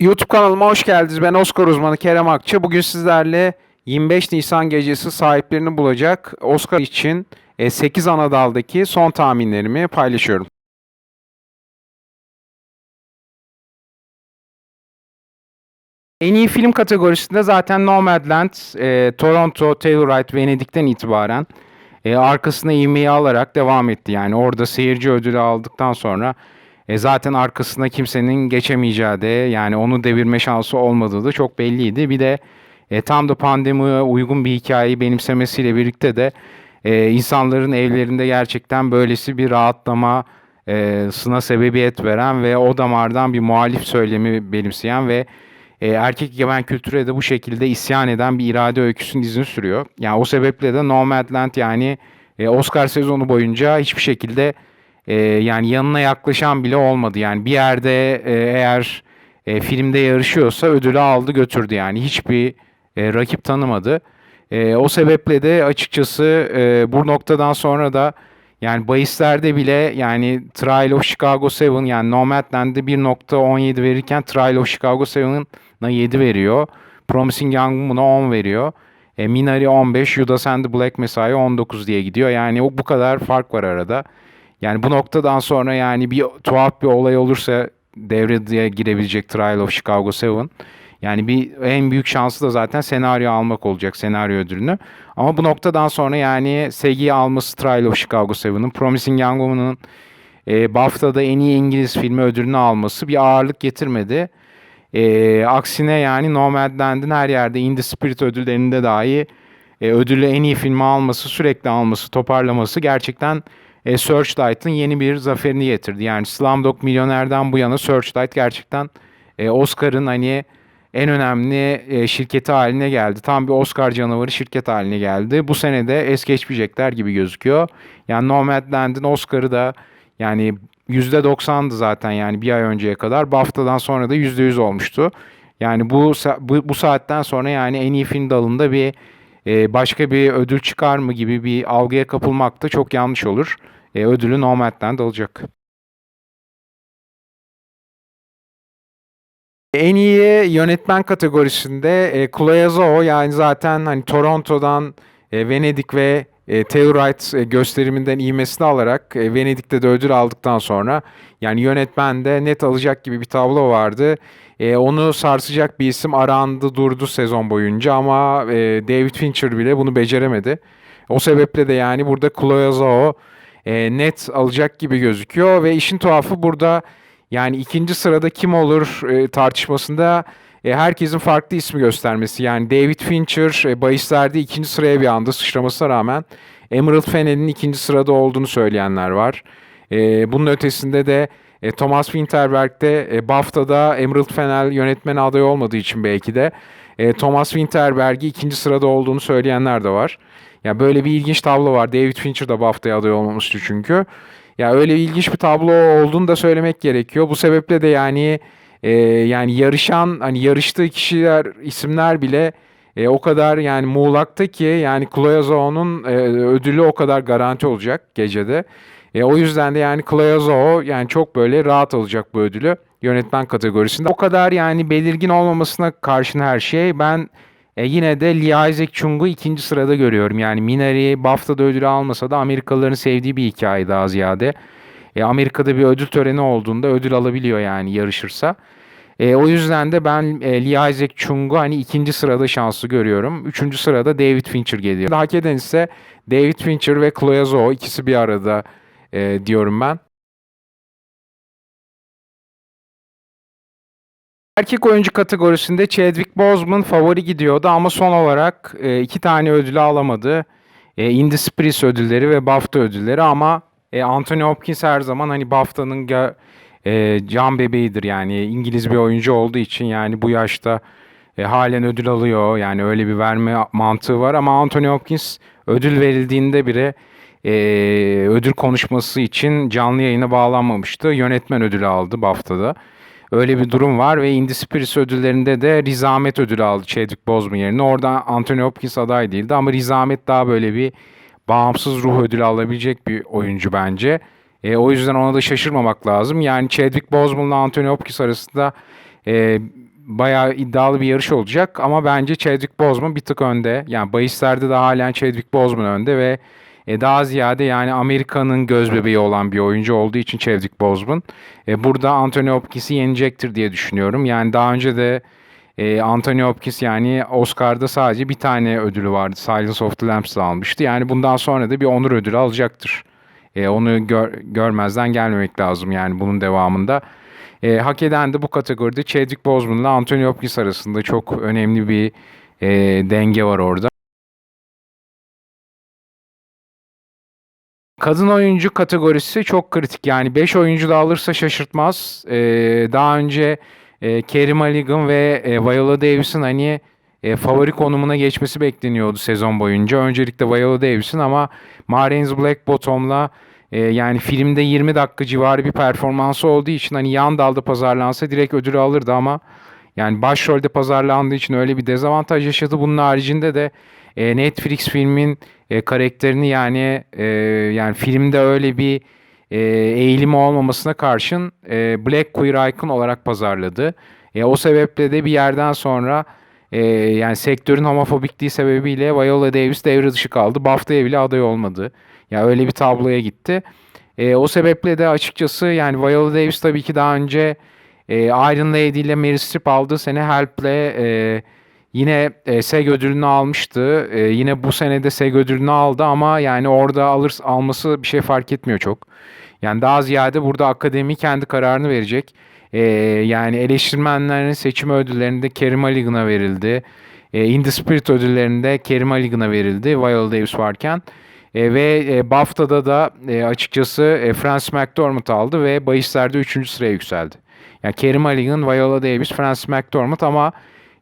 YouTube kanalıma hoş geldiniz. Ben Oscar uzmanı Kerem Akça. Bugün sizlerle 25 Nisan gecesi sahiplerini bulacak Oscar için 8 ana daldaki son tahminlerimi paylaşıyorum. En iyi film kategorisinde zaten Nomadland, e, Toronto, Telluride, Venedik'ten itibaren e, arkasına ivmeyi alarak devam etti. Yani orada seyirci ödülü aldıktan sonra e, zaten arkasına kimsenin geçemeyeceği de yani onu devirme şansı olmadığı da çok belliydi. Bir de e, tam da pandemiye uygun bir hikayeyi benimsemesiyle birlikte de e, insanların evlerinde gerçekten böylesi bir rahatlama e, sına sebebiyet veren ve o damardan bir muhalif söylemi benimseyen ve e, erkek egemen kültüre de bu şekilde isyan eden bir irade öyküsünün izini sürüyor. Yani o sebeple de Nomadland yani e, Oscar sezonu boyunca hiçbir şekilde e, yani yanına yaklaşan bile olmadı. Yani bir yerde e, eğer e, filmde yarışıyorsa ödülü aldı götürdü yani hiçbir e, rakip tanımadı. E, o sebeple de açıkçası e, bu noktadan sonra da yani bahislerde bile yani Trial of Chicago 7 yani Nomadland'de 1.17 verirken Trial of Chicago 7'na 7 veriyor. Promising Young buna 10 veriyor. E, Minari 15, Judas and the Black Messiah 19 diye gidiyor. Yani o bu kadar fark var arada. Yani bu noktadan sonra yani bir tuhaf bir olay olursa devreye girebilecek Trial of Chicago 7. Yani bir en büyük şansı da zaten senaryo almak olacak senaryo ödülünü. Ama bu noktadan sonra yani SEGI alması Trial of Chicago 7'ın, Promising Young Woman'ın e, BAFTA'da en iyi İngiliz filmi ödülünü alması bir ağırlık getirmedi. E, aksine yani Nomadland'in her yerde In the Spirit ödüllerinde dahi e, ödülü en iyi filmi alması, sürekli alması, toparlaması gerçekten e, Searchlight'ın yeni bir zaferini getirdi. Yani Slumdog Milyoner'den bu yana Searchlight gerçekten e, Oscar'ın hani en önemli e, şirketi haline geldi. Tam bir Oscar canavarı şirket haline geldi. Bu sene de es geçmeyecekler gibi gözüküyor. Yani Nomadland'in Oscar'ı da yani %90'dı zaten yani bir ay önceye kadar. BAFTA'dan sonra da %100 olmuştu. Yani bu, bu, bu saatten sonra yani en iyi film dalında bir e, başka bir ödül çıkar mı gibi bir algıya kapılmak da çok yanlış olur. E, ödülü Nomadland alacak. En iyi yönetmen kategorisinde e, Zhao yani zaten hani Toronto'dan e, Venedik ve e, Telluride e, gösteriminden ivmesini alarak e, Venedik'te de ödül aldıktan sonra yani yönetmen de net alacak gibi bir tablo vardı. E, onu sarsacak bir isim arandı durdu sezon boyunca ama e, David Fincher bile bunu beceremedi. O sebeple de yani burada Chloe Zhao e, net alacak gibi gözüküyor ve işin tuhafı burada yani ikinci sırada kim olur e, tartışmasında e, herkesin farklı ismi göstermesi. Yani David Fincher e, bahislerde ikinci sıraya bir anda sıçramasına rağmen Emerald Fennell'in ikinci sırada olduğunu söyleyenler var. E, bunun ötesinde de e, Thomas Winterberg de e, BAFTA'da Emerald Fennell yönetmen adayı olmadığı için belki de e, Thomas Winterberg'i ikinci sırada olduğunu söyleyenler de var. Ya böyle bir ilginç tablo var. David Fincher da BAFTA'ya aday olmamıştı çünkü. Ya öyle ilginç bir tablo olduğunu da söylemek gerekiyor. Bu sebeple de yani e, yani yarışan hani yarıştığı kişiler isimler bile e, o kadar yani muğlakta ki yani Chloe Zhao'nun e, ödülü o kadar garanti olacak gecede. E, o yüzden de yani Zhao yani çok böyle rahat alacak bu ödülü yönetmen kategorisinde. O kadar yani belirgin olmamasına karşın her şey ben e, yine de Lee Isaac Chung'u ikinci sırada görüyorum. Yani Minari BAFTA'da ödülü almasa da Amerikalıların sevdiği bir hikaye daha ziyade. E, Amerika'da bir ödül töreni olduğunda ödül alabiliyor yani yarışırsa. E, o yüzden de ben e, Lee Isaac Chung'u hani ikinci sırada şanslı görüyorum. Üçüncü sırada David Fincher geliyor. Hak eden ise David Fincher ve Chloe Zhao ikisi bir arada e, diyorum ben. Erkek oyuncu kategorisinde Chadwick Boseman favori gidiyordu ama son olarak e, iki tane ödülü alamadı. E, Indie Spirit ödülleri ve BAFTA ödülleri ama e, Anthony Hopkins her zaman hani BAFTA'nın e, can bebeğidir yani İngiliz bir oyuncu olduğu için yani bu yaşta e, halen ödül alıyor yani öyle bir verme mantığı var ama Anthony Hopkins ödül verildiğinde bile e, ödül konuşması için canlı yayına bağlanmamıştı. Yönetmen ödülü aldı BAFTA'da. Öyle bir durum var ve Indie Spirits ödüllerinde de Rizamet ödülü aldı Chadwick Boseman yerine. Orada Anthony Hopkins aday değildi ama Rizamet daha böyle bir bağımsız ruh ödülü alabilecek bir oyuncu bence. E, o yüzden ona da şaşırmamak lazım. Yani Chadwick Boseman ile Anthony Hopkins arasında e, bayağı iddialı bir yarış olacak ama bence Chadwick Boseman bir tık önde. Yani bahislerde de halen Chadwick Boseman önde ve e, daha ziyade yani Amerika'nın göz bebeği olan bir oyuncu olduğu için Chadwick Boseman. E, burada Anthony Hopkins'i yenecektir diye düşünüyorum. Yani daha önce de e, Anthony Hopkins yani Oscar'da sadece bir tane ödülü vardı. Silence of the Lambs'ı almıştı. Yani bundan sonra da bir onur ödülü alacaktır. E, onu gör, görmezden gelmemek lazım yani bunun devamında. E, hak eden de bu kategoride Chadwick Boseman ile Anthony Hopkins arasında çok önemli bir e, denge var orada. Kadın oyuncu kategorisi çok kritik. Yani 5 oyuncu da alırsa şaşırtmaz. E, daha önce e, Carey Mulligan ve e, Viola Davis'in hani e, favori konumuna geçmesi bekleniyordu sezon boyunca. Öncelikle Viola Davis'in ama Marianne's Black Bottom'la e, yani filmde 20 dakika civarı bir performansı olduğu için hani yan dalda pazarlansa direkt ödülü alırdı ama yani başrolde pazarlandığı için öyle bir dezavantaj yaşadı. Bunun haricinde de e, Netflix filmin e, karakterini yani e, yani filmde öyle bir e, eğilimi olmamasına karşın e, Black Queer Icon olarak pazarladı. E, o sebeple de bir yerden sonra e, yani sektörün homofobikliği sebebiyle Viola Davis devre dışı kaldı. BAFTA'ya bile aday olmadı. Ya yani öyle bir tabloya gitti. E, o sebeple de açıkçası yani Viola Davis tabii ki daha önce e, Iron Lady ile Meryl Streep aldığı sene Help'le e, yine e, SEG ödülünü almıştı. E, yine bu sene de SEG ödülünü aldı ama yani orada alır alması bir şey fark etmiyor çok. Yani daha ziyade burada akademi kendi kararını verecek. E, yani eleştirmenlerin seçim ödüllerinde Carey Mulligan'a verildi. E, In the Spirit ödüllerinde Carey Mulligan'a verildi Viola Davis varken. E, ve e, BAFTA'da da e, açıkçası e, Francis McDormand aldı ve bahislerde 3. sıraya yükseldi. Yani Carey Mulligan, Viola Davis, Francis McDormand ama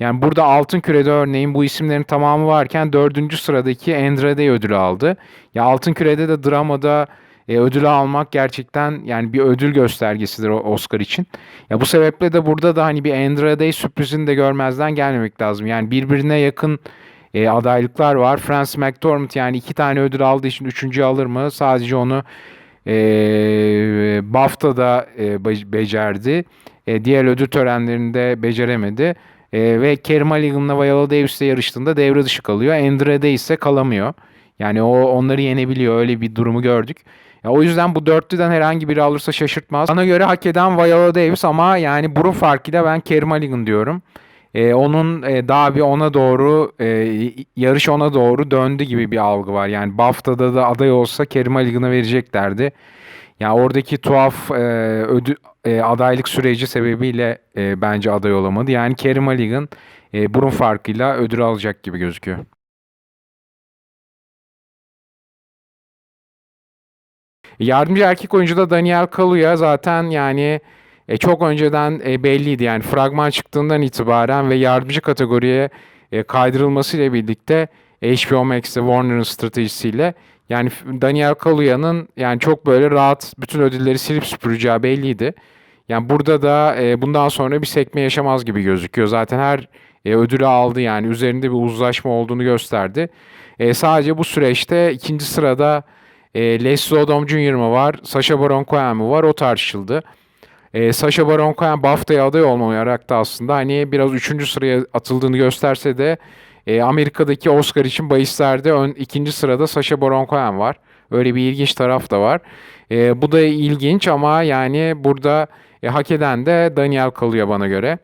yani burada Altın Küre'de örneğin bu isimlerin tamamı varken dördüncü sıradaki Andrade ödülü aldı. Ya Altın Küre'de de dramada e, ödülü almak gerçekten yani bir ödül göstergesidir Oscar için. Ya bu sebeple de burada da hani bir Andrade sürprizini de görmezden gelmemek lazım. Yani birbirine yakın e, adaylıklar var. Francis McDormand yani iki tane ödül aldığı için üçüncü alır mı? Sadece onu e, BAFTA'da e, becerdi. E, diğer ödül törenlerinde beceremedi. E, ve Kerry Mulligan'la Viola Davis'le yarıştığında devre dışı kalıyor. Andrade ise kalamıyor. Yani o onları yenebiliyor. Öyle bir durumu gördük. Ya o yüzden bu dörtlüden herhangi biri alırsa şaşırtmaz. Bana göre hak eden Viola Davis ama yani burun farkıyla ben Kerry Mulligan diyorum. Ee, onun e, daha bir ona doğru e, yarış ona doğru döndü gibi bir algı var. Yani BAFTA'da da aday olsa Kerry Mulligan'a vereceklerdi. Ya yani oradaki tuhaf e, ödü, e, adaylık süreci sebebiyle e, bence aday olamadı. Yani Kerry Mulligan e, burun farkıyla ödül alacak gibi gözüküyor. Yardımcı erkek oyuncu da Daniel Kaluuya zaten yani e, çok önceden e, belliydi. Yani fragman çıktığından itibaren ve yardımcı kategoriye e, kaydırılmasıyla birlikte HBO Max'te Warner'ın stratejisiyle yani Daniel Kaluya'nın yani çok böyle rahat bütün ödülleri silip süpüreceği belliydi. Yani burada da e, bundan sonra bir sekme yaşamaz gibi gözüküyor. Zaten her e, ödülü aldı yani üzerinde bir uzlaşma olduğunu gösterdi. E, sadece bu süreçte ikinci sırada e, Leslie Odom Jr. mı var, Sacha Baron Cohen mi var o tartışıldı. E, Sacha Baron Cohen BAFTA'ya aday olmayarak da aslında hani biraz üçüncü sıraya atıldığını gösterse de e, Amerika'daki Oscar için bahislerde ön, ikinci sırada Sacha Baron Cohen var. Öyle bir ilginç taraf da var. E, bu da ilginç ama yani burada e, hak eden de Daniel kalıyor bana göre.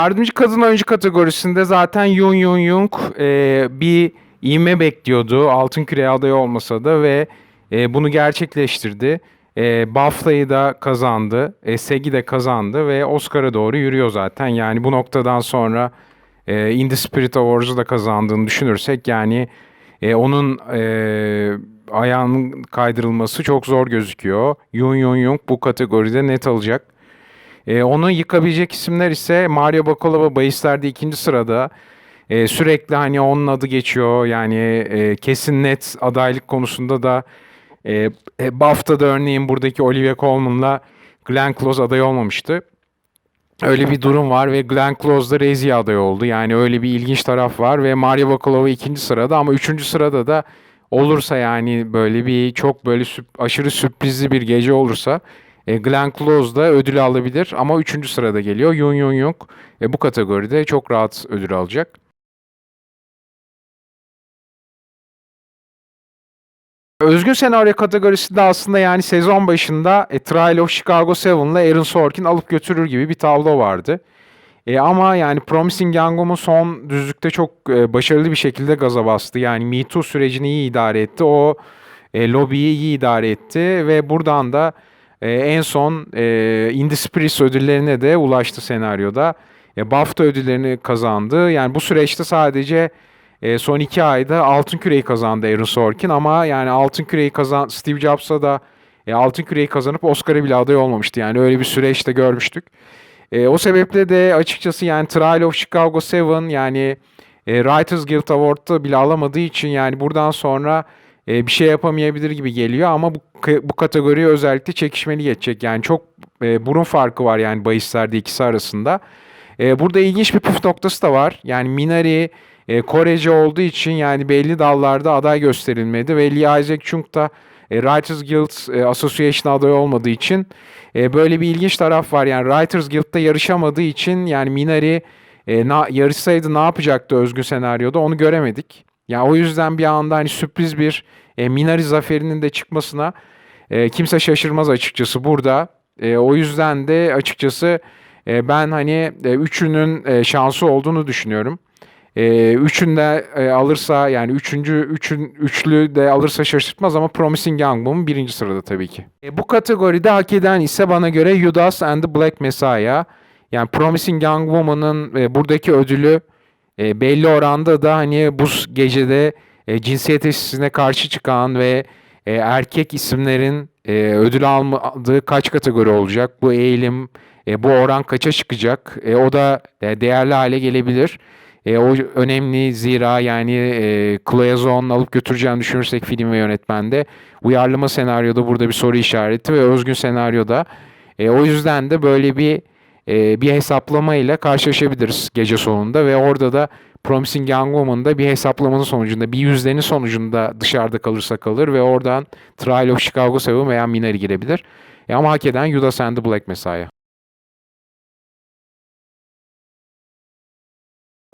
Yardımcı kadın oyuncu kategorisinde zaten Yoon Yoon Young e, bir ivme bekliyordu. Altın Küre adayı olmasa da ve e, bunu gerçekleştirdi. E, BAFTA'yı da kazandı. E, SEG'i de kazandı ve Oscar'a doğru yürüyor zaten. Yani bu noktadan sonra e, In the Spirit Awards'u da kazandığını düşünürsek yani e, onun e, ayağının kaydırılması çok zor gözüküyor. Yoon Yoon Young bu kategoride net alacak. E, onu yıkabilecek isimler ise Mario Bakalova bahislerde ikinci sırada. E, sürekli hani onun adı geçiyor. Yani e, kesin net adaylık konusunda da e, e, BAFTA'da örneğin buradaki Olivia Colman'la Glenn Close aday olmamıştı. Öyle bir durum var ve Glenn Close da Rezi aday oldu. Yani öyle bir ilginç taraf var ve Mario Bakalova ikinci sırada ama üçüncü sırada da olursa yani böyle bir çok böyle süp, aşırı sürprizli bir gece olursa E, Glenn Close da ödülü alabilir ama 3. sırada geliyor. Yoon Yoon Young e, bu kategoride çok rahat ödül alacak. Özgün senaryo kategorisinde aslında yani sezon başında e, Trial of Chicago 7'la Aaron Sorkin alıp götürür gibi bir tablo vardı. E, ama yani Promising Young Woman son düzlükte çok e, başarılı bir şekilde gaza bastı. Yani Me Too sürecini iyi idare etti. O e, lobiyi iyi idare etti ve buradan da e, en son e, Indie Spirits ödüllerine de ulaştı senaryoda. E, BAFTA ödüllerini kazandı. Yani bu süreçte sadece e, son iki ayda Altın Küreyi kazandı Aaron Sorkin ama yani Altın Küreyi kazan Steve Jobs'a da e, Altın Küreyi kazanıp Oscar'a bile aday olmamıştı. Yani öyle bir süreçte görmüştük. E, o sebeple de açıkçası yani Trial of Chicago 7 yani e, Writers Guild Award'da bile alamadığı için yani buradan sonra e, bir şey yapamayabilir gibi geliyor ama bu bu kategoriye özellikle çekişmeli geçecek. Yani çok e, burun farkı var yani bahislerde ikisi arasında. E, burada ilginç bir püf noktası da var. Yani Minari e, Korece olduğu için yani belli dallarda aday gösterilmedi ve Lee Isaac Chung da e, Writers Guild e, Association adayı olmadığı için e, böyle bir ilginç taraf var. Yani Writers Guild'da yarışamadığı için yani Minari e, na, yarışsaydı ne yapacaktı özgün senaryoda onu göremedik. Yani o yüzden bir anda hani sürpriz bir e, Minari zaferinin de çıkmasına e, kimse şaşırmaz açıkçası burada. E, o yüzden de açıkçası e, ben hani e, üçünün e, şansı olduğunu düşünüyorum. E, üçünde e, alırsa yani üçüncü üçün üçlü de alırsa şaşırtmaz ama Promising Young Woman birinci sırada tabii ki. E, bu kategoride hak eden ise bana göre Judas and the Black Messiah. Yani Promising Young Woman'ın e, buradaki ödülü e, belli oranda da hani bu gecede e, cinsiyet eşitsizliğine karşı çıkan ve e, erkek isimlerin e, ödül almadığı kaç kategori olacak? Bu eğilim, e, bu oran kaça çıkacak? E, o da e, değerli hale gelebilir. E, o önemli zira yani e, Chloe Zhao'nun alıp götüreceğini düşünürsek film ve yönetmende uyarlama senaryoda burada bir soru işareti ve özgün senaryoda. E, o yüzden de böyle bir e, bir hesaplama ile karşılaşabiliriz gece sonunda ve orada da Promising Young Woman'da bir hesaplamanın sonucunda, bir yüzdenin sonucunda dışarıda kalırsa kalır ve oradan Trial of Chicago 7 veya Minari girebilir. E, ama hak eden Judas and the Black Messiah.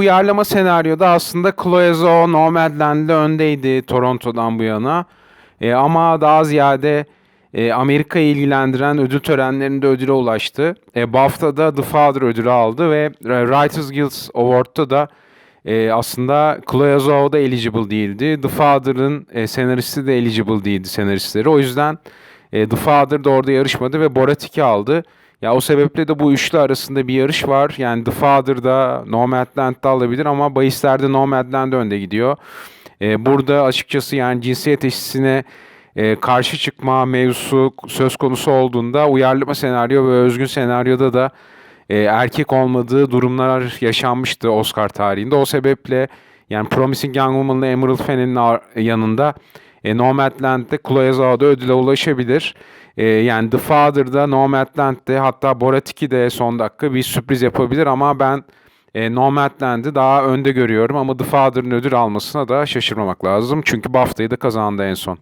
Uyarlama senaryoda aslında Chloe Zhao Nomadland'de öndeydi Toronto'dan bu yana. E, ama daha ziyade e, Amerika'yı ilgilendiren ödül törenlerinde ödüle ulaştı. E, BAFTA'da The Father ödülü aldı ve Writers Guild Award'da da e, aslında Chloe Zhao da eligible değildi. The Father'ın e, senaristi de eligible değildi senaristleri. O yüzden e, The Father da orada yarışmadı ve Borat 2 aldı. Ya o sebeple de bu üçlü arasında bir yarış var. Yani The Father da Nomadland'da alabilir ama bahislerde Nomadland önde gidiyor. E, burada açıkçası yani cinsiyet eşitsine e, karşı çıkma mevzusu söz konusu olduğunda uyarlama senaryo ve özgün senaryoda da e, erkek olmadığı durumlar yaşanmıştı Oscar tarihinde. O sebeple yani Promising Young Woman'la Emerald Fennell'in yanında e, Nomadland'de Chloe Zhao'da ödüle ulaşabilir. E, yani The Father'da Nomadland'de hatta Borat 2'de son dakika bir sürpriz yapabilir ama ben e, Nomadland'i daha önde görüyorum ama The Father'ın ödül almasına da şaşırmamak lazım. Çünkü BAFTA'yı da kazandı en son.